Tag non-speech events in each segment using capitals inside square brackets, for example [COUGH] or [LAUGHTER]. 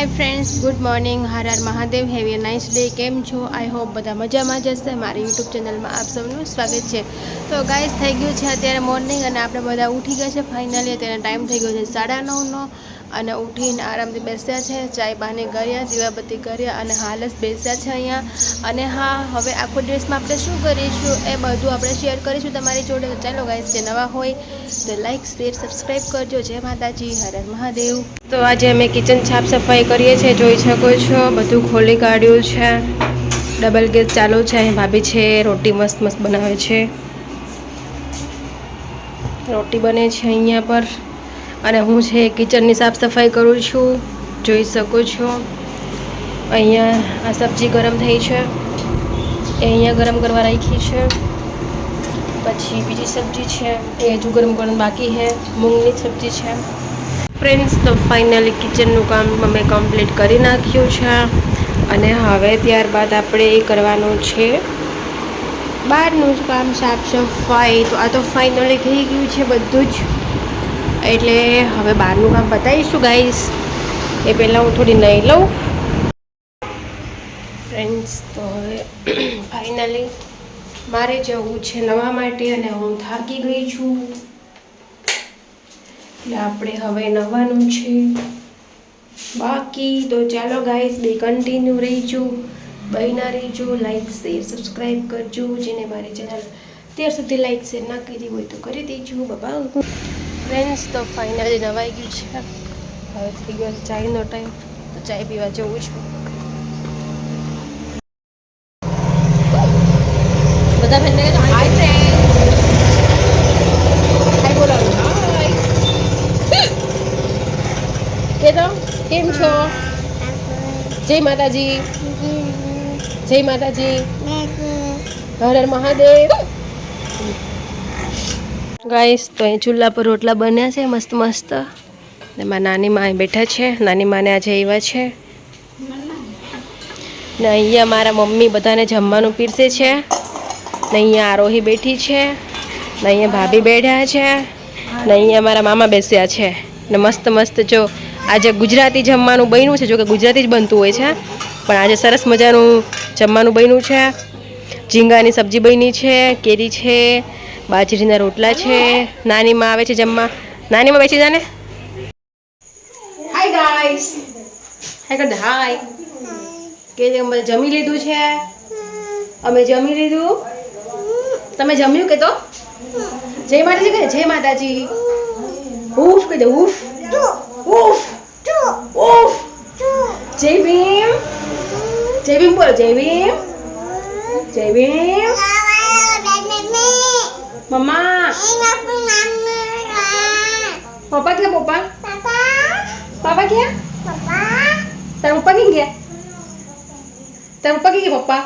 Hi friends good morning Har Har Mahadev heavy nice day કેમ છો I hope બધા મજામાં જ હશે. મારી યુટ્યુબ ચેનલમાં આપ સૌનું સ્વાગત છે. તો ગાઈસ થઈ ગયું છે અત્યારે મોર્નિંગ અને આપણે બધા ઉઠી ગયા છે. ફાઇનલી અત્યારે ટાઈમ થઈ ગયો છે સાડા નવનો. અને ઉઠીને આરામથી બેસ્યા છે, ચાય પાણી કર્યા, દીવાબત્તી કર્યા અને હાલ જ બેસ્યા છે અહીંયા. અને હા, હવે આખો દિવસમાં આપણે શું કરીશું એ બધું આપણે શેર કરીશું તમારી જોડે. ચાલો ગાઈસ જે નવા હોય તો લાઈક શેર સબસ્ક્રાઈબ કરજો. જય માતાજી, હર મહાદેવ. તો આજે અમે કિચન સાફ સફાઈ કરીએ છીએ, જોઈ શકો છો, બધું ખોલી કાઢ્યું છે. ડબલ ગેસ ચાલુ છે, અહીં ભાભી છે, રોટી મસ્ત મસ્ત બનાવે છે. રોટી બને છે અહીંયા પર. અને હું છે કિચનની સાફ સફાઈ કરું છું. જોઈ શકો છો. અહીંયા આ સબ્જી ગરમ થઈ છે. એ અહીંયા ગરમ કરવા રાખી છે. પછી બીજી સબ્જી છે. એ હજુ ગરમ ગરમ બાકી છે. મૂંગની સબ્જી છે. ફ્રેન્ડ્સ, તો ફાઇનલી કિચનનું કામ અમે કમ્પ્લીટ કરી નાખ્યું છે. અને હવે ત્યારબાદ આપણે એ કરવાનું છે બહારનું જ કામ, સાફ સફાઈ. તો આ તો ફાઇનલી થઈ ગયું છે બધું જ. એટલે હવે બહારનું કામ બતાવીશું ગાઈસ એ પહેલાં હું થોડી નહીં લઉં. ફ્રેન્ડ્સ તો હવે [CLEARS THROAT] ફાઇનલી મારે જવું છે નવા માટે અને હું થાકી ગઈ છું. એટલે આપણે હવે નવાનું છે. બાકી તો ચાલો ગાઈસ બે કન્ટિન્યુ રહીજો બહીના રહીજો લાઈક શેર સબસ્ક્રાઈબ કરજો. જેને મારી ચેનલ ત્યાર સુધી લાઈક શેર ના કરી હોય તો કરી દેજો. બાબા ફ્રેન્ડ્સ તો ફાઇનલી નવાઈ ગયું છે. હવે થઈ ગયો છે ચાયનો ટાઈમ તો ચાય પીવા જવું છું. બધા ફ્રેન્ડને હાય ફ્રેન્ડ હાય બોલાવો કે તો કેમ છો? જય માતાજી. જય માતાજી. હર હર મહાદેવ. ગાઈસ તો અહીં ચૂલા પર રોટલા બન્યા છે, મસ્ત મસ્ત. મારા નાની માં બેઠા છે, નાની માને આજે આવ્યા છે. ને અહીંયા મારા મમ્મી બધાને જમવાનું પીરસે છે. ને અહીંયા આરોહી બેઠી છે. ને અહીંયા ભાભી બેઠા છે. ને અહીંયા મારા મામા બેસ્યા છે. ને મસ્ત મસ્ત જો આજે ગુજરાતી જમવાનું બન્યું છે જો કે ગુજરાતી જ બનતું હોય છે. પણ આજે સરસ મજાનું જમવાનું બન્યું છે. ઝીંગાની સબ્જી બની છે, કેરી છે બાજરીના રોટલા છે નાનીમાં આવે છે જમવા. નાનીમાં બેસી જાને. હાય ગાઈસ હાય કર હાય કે અમે જમી લીધું છે? અમે જમી લીધું? તમે જમ્યું કે તો? જય માતાજી કહે જય માતાજી? ઉફ કહી દે ઉફ. ઉફ. ઉફ. જય ભીમ. જય ભીમ બોલો જય ભીમ. જય ભીમ. મમ્મા પપ્પા ક્યાં પપ્પા પાપા ક્યાં તારા પપ્પા ક્યાં ગયા તારા પપ્પા ક્યાં ગયા પપ્પા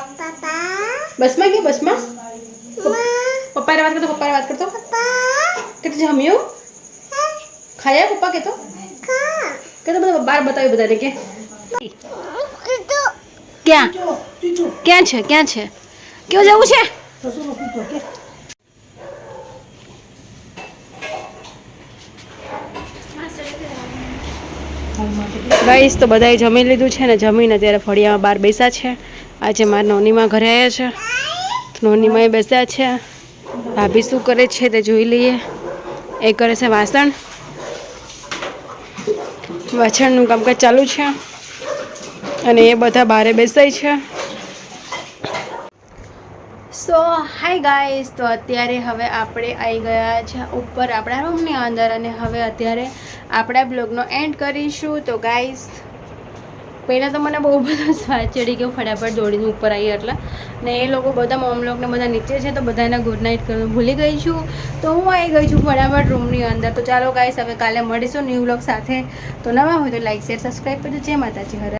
બસમાં ગયા બસમાં પપ્પાને વાત કરતો પપ્પાને વાત કરતો કે તું જમ્યું ખાયા પપ્પા કે તો કે તો બધા બાર બતાવ્યું બધાને કે ક્યાં ક્યાં છે ક્યાં છે કેવું જવું છે ગાઈસ, તો બધાએ જમી લીધું છે ને જમીને અત્યારે ફળિયામાં બહાર બેસા છે. આજે મારા નોનીમાં ઘરે આવ્યા છે. નોનીમાં બેસ્યા છે. ભાભી શું કરે છે તે જોઈ લઈએ. એ કરે છે વાસણ. વાસણનું કામકાજ ચાલુ છે. અને એ બધા બહારે બેસાય છે. સો હાય ગાઈસ તો અત્યારે હવે આપણે આવી ગયા છે ઉપર આપણા રૂમની અંદર અને હવે અત્યારે આપણા બ્લોગનો એન્ડ કરીશું. તો ગાઈસ પહેલાં તો મને બહુ બધો સ્વાદ ચડી ગયો, ફટાફટ દોડીને ઉપર આવી એટલે. ને એ લોકો બધા મોમલોકને બધા નીચે છે, તો બધાને ગુડ નાઇટ કરવાનું ભૂલી ગઈ છું. તો હું આવી ગઈ છું ફટાફટ રૂમની અંદર. તો ચાલો ગાઈસ હવે કાલે મળીશું ન્યૂ બ્લોગ સાથે. તો નવા હોય તો લાઈક શેર સબસ્ક્રાઈબ કરજો. જય માતાજી હરે.